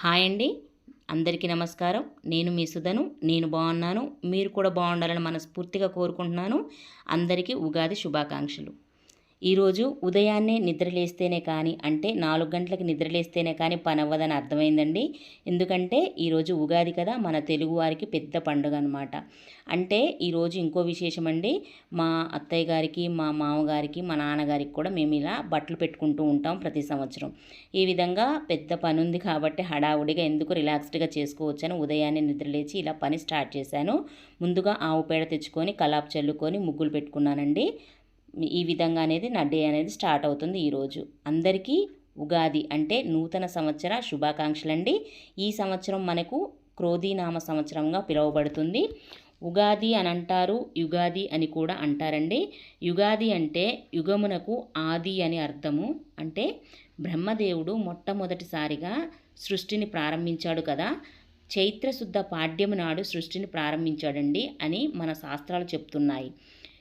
Hi అండి. అందరికీ నమస్కారం. నేను మీ సుధను. నేను బాగున్నాను. మీరు కూడా బాగుండాలని మనస్ఫూర్తిగా కోరుకుంటున్నాను. అందరికీ ఉగాది శుభాకాంక్షలు. ఈరోజు ఉదయాన్నే నిద్రలేస్తేనే కానీ అంటే నాలుగు గంటలకు నిద్రలేస్తేనే కానీ పని అవ్వదని అర్థమైందండి. ఎందుకంటే ఈరోజు ఉగాది కదా మన తెలుగువారికి పెద్ద పండుగ అనమాట అంటే ఈరోజు ఇంకో విశేషం అండి. మా అత్తయ్య గారికి మా మామగారికి మా నాన్నగారికి కూడా మేము ఇలా బట్టలు పెట్టుకుంటూ ఉంటాం ప్రతి సంవత్సరం. ఈ విధంగా పెద్ద పని ఉంది కాబట్టి హడావుడిగా ఎందుకు రిలాక్స్డ్గా చేసుకోవచ్చని ఉదయాన్నే నిద్రలేచి ఇలా పని స్టార్ట్ చేశాను. ముందుగా ఆవు పేడ తెచ్చుకొని కలాప్ చల్లుకొని ముగ్గులు పెట్టుకున్నానండి. ఈ విధంగా అనేది నా డే అనేది స్టార్ట్ అవుతుంది ఈరోజు అందరికీ ఉగాది అంటే నూతన సంవత్సర శుభాకాంక్షలు అండి ఈ సంవత్సరం మనకు క్రోధీనామ సంవత్సరంగా పిలువబడుతుంది. ఉగాది అని అంటారు యుగాది అని కూడా అంటారండి. యుగాది అంటే యుగమునకు ఆది అని అర్థము. అంటే బ్రహ్మదేవుడు మొట్టమొదటిసారిగా సృష్టిని ప్రారంభించాడు కదా. చైత్రశుద్ధ పాడ్యము నాడు సృష్టిని ప్రారంభించాడండి అని మన శాస్త్రాలు చెప్తున్నాయి.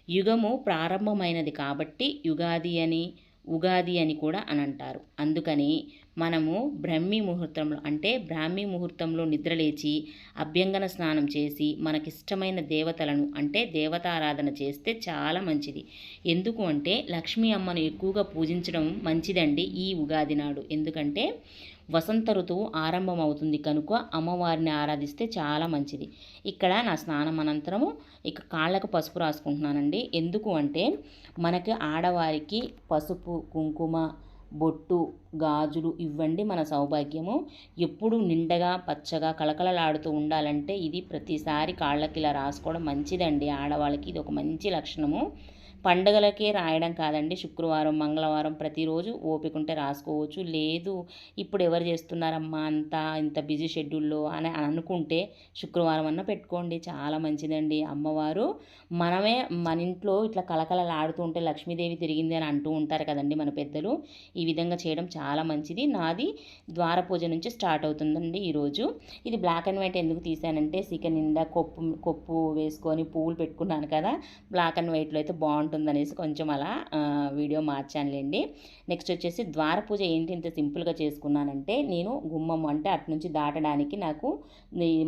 యుగము ప్రారంభమైనది కాబట్టి యుగాది అని ఉగాది అని కూడా అని అంటారు అందుకని మనము బ్రహ్మీ ముహూర్తంలో అంటే బ్రాహ్మీ ముహూర్తంలో నిద్రలేచి అభ్యంగన స్నానం చేసి మనకిష్టమైన దేవతలను అంటే దేవతారాధన చేస్తే చాలా మంచిది. ఎందుకు అంటే లక్ష్మీ అమ్మను ఎక్కువగా పూజించడం మంచిదండి ఈ ఉగాది నాడు. ఎందుకంటే వసంత ఋతువు ఆరంభమవుతుంది కనుక అమ్మవారిని ఆరాధిస్తే చాలా మంచిది. ఇక్కడ నా స్నానం అనంతరము ఇక కాళ్ళకు పసుపు రాసుకుంటున్నానండి. ఎందుకు అంటే మనకి ఆడవారికి పసుపు కుంకుమ బొట్టు గాజులు ఇవ్వండి మన సౌభాగ్యము. ఎప్పుడు నిండగా పచ్చగా కళకళలాడుతూ ఉండాలంటే ఇది ప్రతిసారి కాళ్ళకి ఇలా రాసుకోవడం మంచిదండి ఆడవాళ్ళకి. ఇది ఒక మంచి లక్షణము. పండగలకే రాయడం కాదండి. శుక్రవారం మంగళవారం ప్రతిరోజు ఓపిక ఉంటే రాసుకోవచ్చు. లేదు ఇప్పుడు ఎవరు చేస్తున్నారమ్మా అంతా ఇంత బిజీ షెడ్యూల్లో అని అనుకుంటే శుక్రవారం అన్న పెట్టుకోండి. చాలా మంచిదండి. అమ్మవారు మనమే మన ఇంట్లో ఇట్లా కలకలలాడుతూ ఉంటే లక్ష్మీదేవి తిరిగింది అని అంటూ ఉంటారు కదండి మన పెద్దలు. ఈ విధంగా చేయడం చాలా మంచిది. నాది ద్వార పూజ నుంచి స్టార్ట్ అవుతుందండి ఈరోజు. ఇది బ్లాక్ అండ్ వైట్ ఎందుకు తీసానంటే చికెన్ నిండా కొప్పు కొప్పు వేసుకొని పువ్వులు పెట్టుకున్నాను కదా. బ్లాక్ అండ్ వైట్లో అయితే బాగుంటుంది. బాగుంటుందనేసి కొంచెం అలా వీడియో మార్చానులేండి. నెక్స్ట్ వచ్చేసి ద్వార పూజ ఏంటి ఇంత సింపుల్గా చేసుకున్నానంటే నేను గుమ్మం అంటే అటు నుంచి దాటడానికి నాకు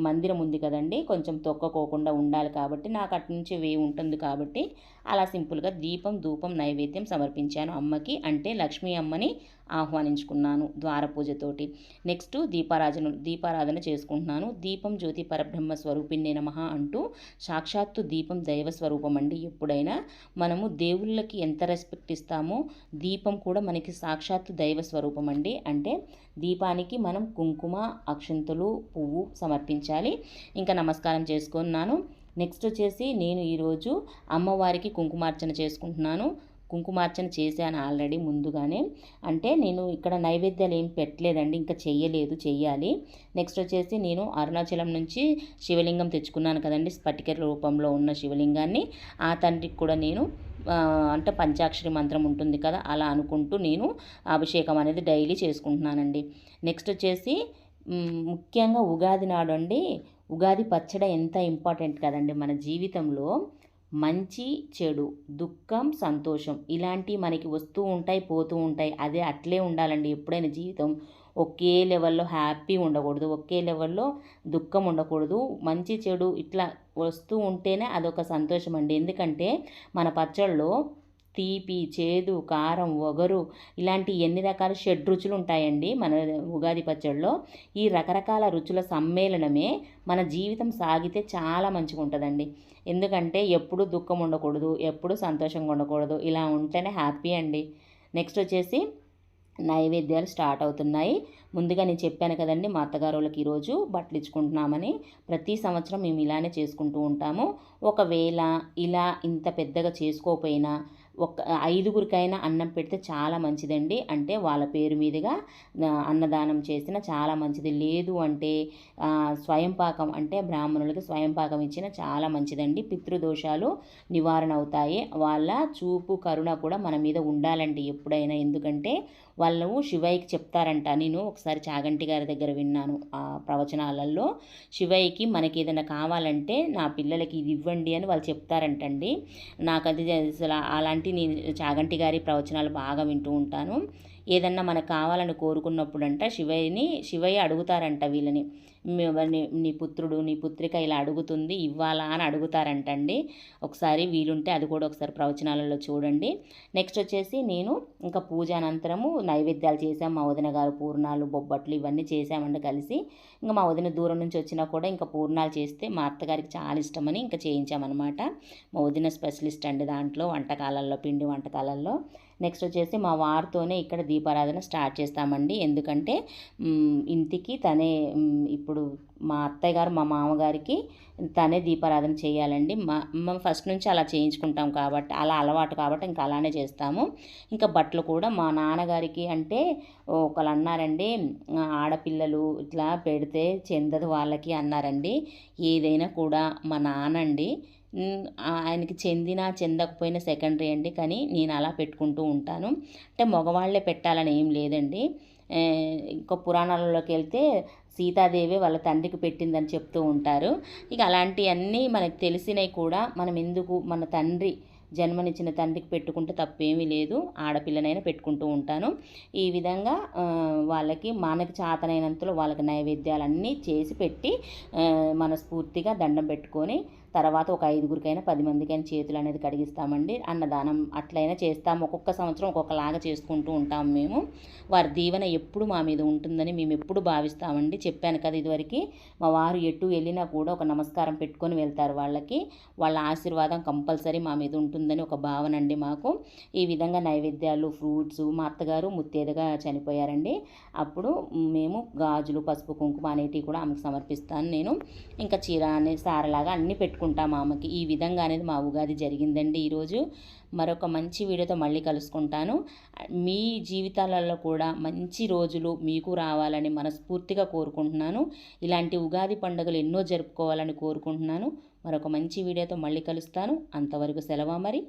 మందిరం ఉంది కదండి కొంచెం తొక్కకోకుండా ఉండాలి కాబట్టి నాకు అటు నుంచి వే ఉంటుంది కాబట్టి అలా సింపుల్గా దీపం ధూపం నైవేద్యం సమర్పించాను అమ్మకి. అంటే లక్ష్మీ అమ్మని ఆహ్వానించుకున్నాను ద్వార పూజతోటి నెక్స్ట్ దీపారాధన దీపారాధన చేసుకుంటున్నాను. దీపం జ్యోతి పరబ్రహ్మ స్వరూపిణి నమ అంటూ సాక్షాత్తు దీపం దైవ స్వరూపం అండి ఎప్పుడైనా మనము దేవుళ్ళకి ఎంత రెస్పెక్ట్ ఇస్తామో దీపం కూడా మనకి సాక్షాత్తు దైవ స్వరూపం అండి అంటే దీపానికి మనం కుంకుమ అక్షంతులు పువ్వు సమర్పించాలి. ఇంకా నమస్కారం చేసుకున్నాను. నెక్స్ట్ వచ్చేసి నేను ఈరోజు అమ్మవారికి కుంకుమార్చన చేసుకుంటున్నాను. కుంకుమార్చన చేశాను ఆల్రెడీ ముందుగానే. అంటే నేను ఇక్కడ నైవేద్యాలు ఏం పెట్టలేదండి ఇంకా చెయ్యలేదు చెయ్యాలి. నెక్స్ట్ వచ్చేసి నేను అరుణాచలం నుంచి శివలింగం తెచ్చుకున్నాను కదండి స్ఫటిక రూపంలో ఉన్న శివలింగాన్ని. ఆ తండ్రికి కూడా నేను అంటే పంచాక్షరి మంత్రం ఉంటుంది కదా అలా అనుకుంటూ నేను అభిషేకం అనేది డైలీ చేసుకుంటున్నానండి. నెక్స్ట్ వచ్చేసి ముఖ్యంగా ఉగాది నాడు అండి ఉగాది పచ్చడి ఎంత ఇంపార్టెంట్ కదండి మన జీవితంలో. మంచి చెడు దుఃఖం సంతోషం ఇలాంటివి మనకి వస్తూ ఉంటాయి పోతూ ఉంటాయి. అదే అట్లే ఉండాలండి. ఎప్పుడైనా జీవితం ఒకే లెవెల్లో హ్యాపీ ఉండకూడదు. ఒకే లెవెల్లో దుఃఖం ఉండకూడదు. మంచి చెడు ఇట్లా వస్తూ ఉంటేనే అదొక సంతోషం అండి. ఎందుకంటే మన పచ్చళ్ళలో తీపి చేదు కారం ఒగరు ఇలాంటి ఎన్ని రకాల షెడ్ రుచులు ఉంటాయండి మన ఉగాది పచ్చడిలో ఈ రకరకాల రుచుల సమ్మేళనమే మన జీవితం సాగితే చాలా మంచిగా ఉంటుందండి ఎందుకంటే ఎప్పుడు దుఃఖం ఉండకూడదు ఎప్పుడు సంతోషంగా ఉండకూడదు ఇలా ఉంటేనే హ్యాపీ అండి. నెక్స్ట్ వచ్చేసి నైవేద్యాలు స్టార్ట్ అవుతున్నాయి. ముందుగా నేను చెప్పాను కదండి మా అత్తగారు వాళ్ళకి ఈరోజు బట్టలు ఇచ్చుకుంటున్నామని ప్రతి సంవత్సరం మేము ఇలానే చేసుకుంటూ ఉంటాము. ఒకవేళ ఇలా ఇంత పెద్దగా చేసుకోకపోయినా ఒక ఐదుగురికైనా అన్నం పెడితే చాలా మంచిదండి. అంటే వాళ్ళ పేరు మీదుగా అన్నదానం చేసిన చాలా మంచిది. లేదు అంటే స్వయం పాకం అంటే బ్రాహ్మణులకి స్వయం పాకం ఇచ్చిన చాలా మంచిదండి. పితృదోషాలు నివారణ అవుతాయి. వాళ్ళ చూపు కరుణ కూడా మన మీద ఉండాలండి ఎప్పుడైనా. ఎందుకంటే వాళ్ళు శివయ్యకి చెప్తారంట. నేను ఒకసారి చాగంటి గారి దగ్గర విన్నాను ఆ ప్రవచనాలలో. శివయ్యకి మనకి ఏదైనా కావాలంటే నా పిల్లలకి ఇది ఇవ్వండి అని వాళ్ళు చెప్తారంటండి. నాకు అది అసలు అలాంటి నేను చాగంటి గారి ప్రవచనాలు బాగా వింటూ ఉంటాను. ఏదన్నా మనకు కావాలని కోరుకున్నప్పుడంట శివయ్యని శివయ్య అడుగుతారంట వీళ్ళని. నీ- నీ పుత్రుడు నీ పుత్రిక ఇలా అడుగుతుంది ఇవ్వాలా అని అడుగుతారంటండి. ఒకసారి వీలుంటే అది కూడా ఒకసారి ప్రవచనాలలో చూడండి. నెక్స్ట్ వచ్చేసి నేను ఇంకా పూజ అనంతరము నైవేద్యాలు చేశాం. మా వదిన గారు పూర్ణాలు బొబ్బట్లు ఇవన్నీ చేసామండి కలిసి. ఇంకా మా వదిన దూరం నుంచి వచ్చినా కూడా ఇంకా పూర్ణాలు చేస్తే మా అత్తగారికి చాలా ఇష్టమని ఇంకా చేయించామన్నమాట. మా వదిన స్పెషలిస్ట్ అండి దాంట్లో వంటకాలల్లో పిండి వంటకాలల్లో. నెక్స్ట్ వచ్చేసి మా వారితోనే ఇక్కడ దీపారాధన స్టార్ట్ చేస్తామండి. ఎందుకంటే ఇంటికి తనే ఇప్పుడు ఇప్పుడు మా అత్తయ్య గారు మా మామగారికి తనే దీపారాధన చేయాలండి. మా మేము ఫస్ట్ నుంచి అలా చేయించుకుంటాం కాబట్టి అలా అలవాటు కాబట్టి ఇంకా అలానే చేస్తాము. ఇంకా బట్టలు కూడా మా నాన్నగారికి అంటే ఒకళ్ళు అన్నారండి ఆడపిల్లలు ఇట్లా పెడితే చెందదు వాళ్ళకి అన్నారండి. ఏదైనా కూడా మా నాన్నండి అండి ఆయనకి చెందినా చెందకపోయినా సెకండరీ అండి కానీ నేను అలా పెట్టుకుంటూ ఉంటాను. అంటే మగవాళ్ళే పెట్టాలని ఏం లేదండి. ఇంకా పురాణాలలోకి వెళ్తే సీతాదేవి వాళ్ళ తండ్రికి పెట్టిందని చెప్తూ ఉంటారు. ఇక అలాంటివన్నీ మనకు తెలిసినవి కూడా మనం ఎందుకు మన తండ్రి జన్మనిచ్చిన తండ్రికి పెట్టుకుంటే తప్పేమీ లేదు. ఆడపిల్లనైనా పెట్టుకుంటూ ఉంటాను. ఈ విధంగా వాళ్ళకి మనకి చాతనైనంతలో వాళ్ళకి నైవేద్యాలన్నీ చేసి పెట్టి మనస్ఫూర్తిగా దండం పెట్టుకొని తర్వాత ఒక ఐదుగురికైనా పది మందికైనా చేతులు అనేది కడిగిస్తామండి. అన్నదానం అట్లయినా చేస్తాము ఒక్కొక్క సంవత్సరం ఒక్కొక్కలాగా చేసుకుంటూ ఉంటాం మేము. వారి దీవెన ఎప్పుడు మా మీద ఉంటుందని మేము ఎప్పుడు భావిస్తామండి. చెప్పాను కదా ఇదివరకు. మా వారు ఎటు వెళ్ళినా కూడా ఒక నమస్కారం పెట్టుకొని వెళ్తారు వాళ్ళకి. వాళ్ళ ఆశీర్వాదం కంపల్సరీ మా మీద ఉంటుందని ఒక భావన అండి మాకు. ఈ విధంగా నైవేద్యాలు ఫ్రూట్స్ మా అత్తగారు ముత్తేదగా చనిపోయారండి. అప్పుడు మేము గాజులు పసుపు కుంకుమ అనేటివి కూడా ఆమెకు సమర్పిస్తాను నేను. ఇంకా చీర అనే సారలాగా అన్నీ పెట్టుకుంటాం ఆమెకి ఈ విధంగా అనేది మా ఉగాది జరిగిందండి ఈరోజు. మరొక మంచి వీడియోతో మళ్ళీ కలుసుకుంటాను. మీ జీవితాలలో కూడా మంచి రోజులు మీకు రావాలని మనస్ఫూర్తిగా కోరుకుంటున్నాను. ఇలాంటి ఉగాది పండుగలు ఎన్నో జరుపుకోవాలని కోరుకుంటున్నాను. మరొక మంచి వీడియోతో మళ్ళీ కలుస్తాను. అంతవరకు సెలవా మరి?